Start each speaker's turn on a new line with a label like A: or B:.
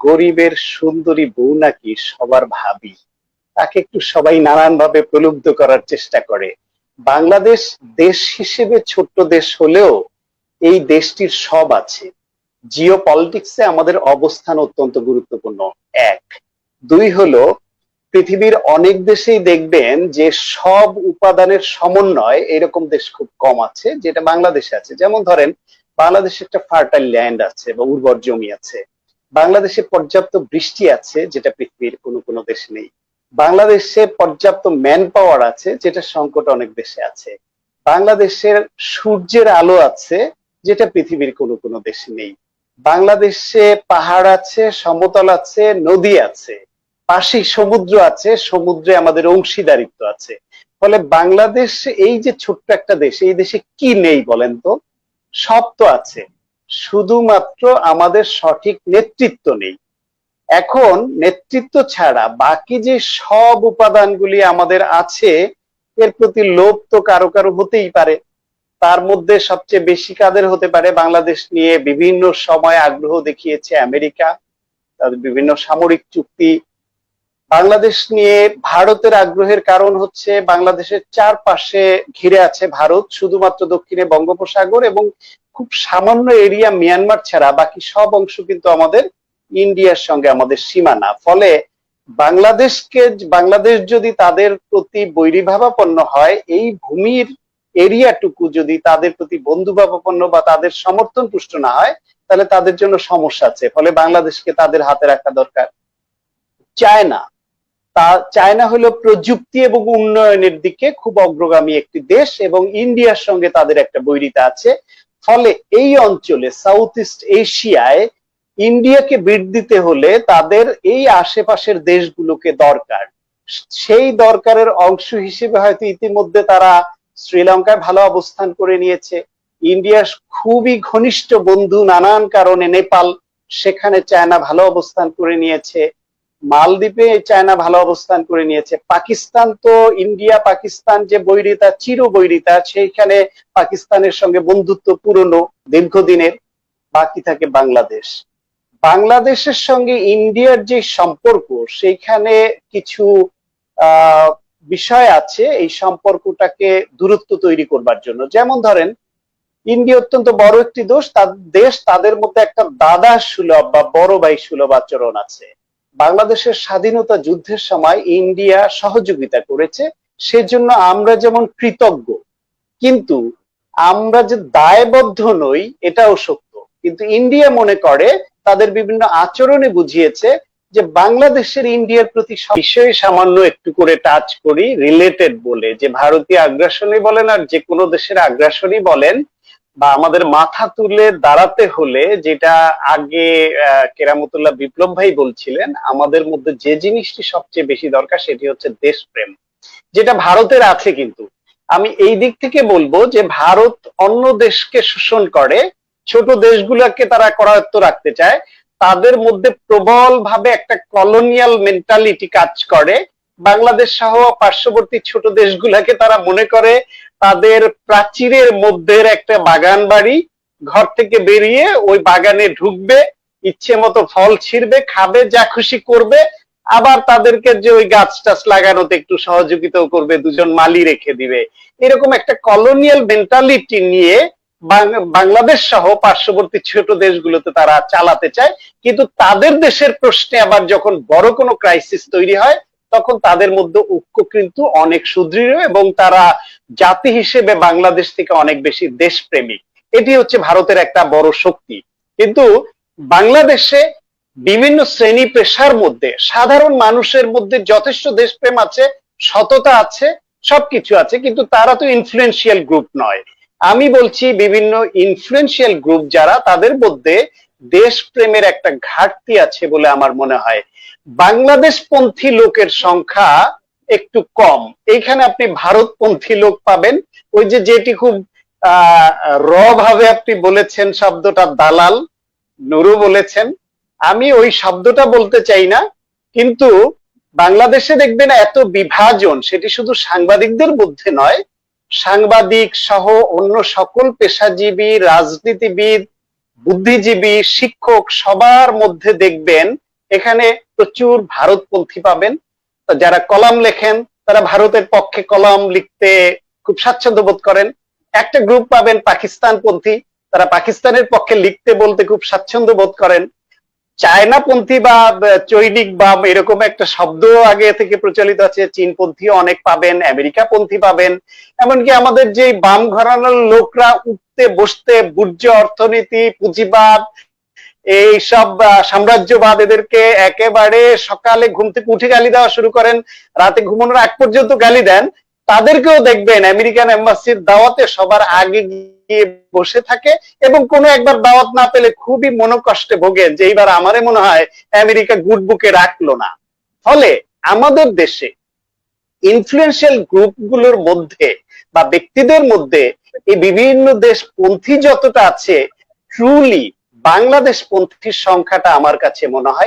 A: গরিবের সুন্দরী বউ নাকি সবার ভাবি? তাকে একটু সবাই নানান ভাবে প্রলুব্ধ করার চেষ্টা করে। বাংলাদেশ দেশ হিসেবে ছোট্ট দেশ হলেও এই দেশটির সব আছে। জিও পলিটিক্সে আমাদের অবস্থান অত্যন্ত গুরুত্বপূর্ণ। এক। দুই হলো, পৃথিবীর অনেক দেশেই দেখবেন যে সব উপাদানের সমন্বয় এরকম দেশ খুব কম আছে, যেটা বাংলাদেশে আছে। যেমন ধরেন, বাংলাদেশে একটা ফার্টাইল ল্যান্ড আছে বা উর্বর জমি আছে। বাংলাদেশে পর্যাপ্ত বৃষ্টি আছে, যেটা পৃথিবীর কোনো কোনো দেশে নেই। বাংলাদেশে পর্যাপ্ত ম্যান পাওয়ার আছে যেটা সংকট অনেক দেশে আছে। বাংলাদেশের সূর্যের আলো আছে, যেটা পৃথিবীর কোনো কোনো দেশে নেই। বাংলাদেশে পাহাড় আছে, সমতল আছে, নদী আছে। পাশেই সমুদ্র আছে, সমুদ্রে আমাদের অংশীদারিত্ব আছে। ফলে বাংলাদেশ এই যে ছোট্ট একটা দেশ, এই দেশে কি নেই বলেন তো? সব তো আছে। শুধুমাত্র আমাদের সঠিক নেতৃত্ব নেই। এখন নেতৃত্ব ছাড়া বাকি যে সব উপাদানগুলি আমাদের আছে, এর প্রতি লোভ তো কারও কারও হতেই পারে। তার মধ্যে সবচেয়ে বেশি কাদের হতে পারে? বাংলাদেশ নিয়ে বিভিন্ন সময় আগ্রহ দেখিয়েছে আমেরিকা। তাদের বিভিন্ন সামরিক চুক্তি বাংলাদেশ নিয়ে ভারতের আগ্রহের কারণ হচ্ছে বাংলাদেশের চারপাশে ঘিরে আছে ভারত, শুধুমাত্র দক্ষিণে বঙ্গোপসাগর এবং খুব সামান্য এরিয়া মিয়ানমার ছাড়া বাকি সব অংশ কিন্তু আমাদের ইন্ডিয়ার সঙ্গে, আমাদের সীমানা। ফলে বাংলাদেশকে, বাংলাদেশ যদি তাদের প্রতি বৈরীভাবাপন্ন হয়, এই ভূমির এরিয়াটুকু যদি তাদের প্রতি বন্ধুভাবাপন্ন বা তাদের সমর্থন পুষ্ট না হয়, তাহলে তাদের জন্য সমস্যা আছে। ফলে বাংলাদেশকে তাদের হাতে রাখা দরকার। চায়না তা চায়না হলো প্রযুক্তি এবং উন্নয়নের দিকে খুব অগ্রগামী একটি দেশ এবং ইন্ডিয়ার সঙ্গে তাদের একটা বৈরিতা আছে। ফলে এই অঞ্চলে সাউথ ইস্ট এশিয়ায় ইন্ডিয়াকে বিট দিতে হলে তাদের এই আশেপাশের দেশগুলোকে দরকার। সেই দরকারের অংশ হিসেবে হয়তো ইতিমধ্যে তারা শ্রীলঙ্কায় ভালো অবস্থান করে নিয়েছে। ইন্ডিয়ার খুবই ঘনিষ্ঠ বন্ধু নানান কারণে নেপাল, সেখানে চায়না ভালো অবস্থান করে নিয়েছে। মালদ্বীপে চায়না ভালো অবস্থান করে নিয়েছে। পাকিস্তান তো ইন্ডিয়া, পাকিস্তান যে বৈরিতা চির বৈরিতা সেইখানে পাকিস্তানের সঙ্গে বন্ধুত্ব পুরনো, দীর্ঘদিনের, বাকি থাকে বাংলাদেশ। বাংলাদেশের সঙ্গে ইন্ডিয়ার যে সম্পর্ক, সেইখানে কিছু বিষয় আছে এই সম্পর্কটাকে দূরত্ব তৈরি করবার জন্য। যেমন ধরেন, ইন্ডিয়া অত্যন্ত বড় একটি দোষ দেশ তাদের মধ্যে একটা দাদা সুলভ বা বড় ভাই সুলভ আচরণ আছে। বাংলাদেশের স্বাধীনতা যুদ্ধের সময় ইন্ডিয়া সহযোগিতা করেছে, সেজন্য আমরা যেমন কৃতজ্ঞ, কিন্তু আমরা যে দায়বদ্ধ নই এটাও সত্য। কিন্তু ইন্ডিয়া মনে করে, তাদের বিভিন্ন আচরণে বুঝিয়েছে যে বাংলাদেশের ইন্ডিয়ার প্রতি বিষয়ে সামান্য একটু করে টাচ করি রিলেটেড বলে, যে ভারতীয় আগ্রাসনই বলেন আর যে কোনো দেশের আগ্রাসনই বলেন বা আমাদের মাথা তুলে দাঁড়াতে হলে যেটা আগে কেরামতুল্লাহ বিপ্লব ভাই বলছিলেন, আমাদের মধ্যে যে জিনিসটি সবচেয়ে বেশি দরকার সেটি হচ্ছে দেশপ্রেম, যেটা ভারতের আছে কিন্তু। আমি এই দিক থেকে বলব যে ভারত অন্য দেশকে শোষণ করে, ছোট দেশগুলোকে তারা করায়ত্ত রাখতে চায়, তাদের মধ্যে প্রবল ভাবে একটা কলোনিয়াল মেন্টালিটি কাজ করে। বাংলাদেশ সহ পার্শ্ববর্তী ছোট দেশগুলাকে তারা মনে করে তাদের প্রাচীরের মধ্যে একটা বাগান বাড়ি, ঘর থেকে বেরিয়ে ওই বাগানে ঢুকবে, ইচ্ছে মতো ফল ছিঁড়বে, খাবে, যা খুশি করবে, আবার তাদেরকে যে ওই গাছ টাছ লাগানোতে একটু সহযোগিতাও করবে, দুজন মালি রেখে দিবে। এরকম একটা কলোনিয়াল মেন্টালিটি নিয়ে বাংলাদেশ সহ পার্শ্ববর্তী ছোট দেশগুলোতে তারা চালাতে চায়। কিন্তু তাদের দেশের প্রশ্নে আবার যখন বড় কোনো ক্রাইসিস তৈরি হয় তখন তাদের মধ্যে ঐক্য কিন্তু অনেক সুদৃঢ় এবং তারা জাতি হিসেবে বাংলাদেশ থেকে অনেক বেশি দেশপ্রেমিক। এটি হচ্ছে ভারতের একটা বড় শক্তি। কিন্তু বাংলাদেশে বিভিন্ন শ্রেণি পেশার মধ্যে, সাধারণ মানুষের মধ্যে যথেষ্ট দেশপ্রেম আছে, সততা আছে, সবকিছু আছে, কিন্তু তারা তো ইনফ্লুয়েন্সিয়াল গ্রুপ নয়। আমি বলছি বিভিন্ন ইনফ্লুয়েন্সিয়াল গ্রুপ যারা তাদের মধ্যে দেশপ্রেমের একটা ঘাটতি আছে বলে আমার মনে হয়। বাংলাদেশপন্থী লোকের সংখ্যা একটু কম। এইখানে আপনি ভারতপন্থী লোক পাবেন। ওই যে যেটি খুব র ভাবে আপনি বলেছেন, শব্দটা দালাল, নুরু বলেছেন। আমি ওই শব্দটা বলতে চাই না, কিন্তু বাংলাদেশে দেখবেন এত বিভাজন, সেটি শুধু সাংবাদিকদের মধ্যে নয়। সাংবাদিক সহ অন্য সকল পেশাজীবী, রাজনীতিবিদ বুদ্ধিজীবী, শিক্ষক সবার মধ্যে দেখবেন, এখানে প্রচুর ভারতপন্থী পাবেন। যারা কলাম লেখেন, তারা ভারতের পক্ষে কলাম লিখতে খুব স্বাচ্ছন্দ্য বোধ করেন। একটা গ্রুপ পাবেন পাকিস্তানপন্থী, তারা পাকিস্তানের পক্ষে লিখতে বলতে খুব স্বাচ্ছন্দ্য বোধ করেন। চায়নাপন্থী বা চৈনিক বা এরকম একটা শব্দ আগে থেকে প্রচলিত আছে চীনপন্থী অনেক পাবেন, আমেরিকাপন্থী পাবেন। এমনকি আমাদের যে বাম ঘরানার লোকরা উঠতে, বসতে, বুর্জ অর্থনীতি, পুঁজিবাদ, এই সব সাম্রাজ্যবাদ এদেরকে একেবারে সকালে ঘুম থেকে উঠে গালি দেওয়া শুরু করেন। রাতে ঘুমানোর আগ পর্যন্ত গালি দেন। তাদেরকেও দেখবেন আমেরিকান এম্বাসির দাওয়াতে সবার আগে গিয়ে বসে থাকে এবং কোনো একবার দাওয়াত না পেলে খুবই মনোকষ্টে ভোগেন যে এইবার আমারে মনে হয় আমেরিকা গুড বুকে রাখল না। ফলে আমাদের দেশে ইনফ্লুয়েন্সিয়াল গ্রুপগুলোর মধ্যে বা ব্যক্তিদের মধ্যে এই বিভিন্ন দেশ পন্থী যতটা আছে ট্রুলি বাংলাদেশ পন্থীর সংখ্যাটা আমার কাছে মনে হয়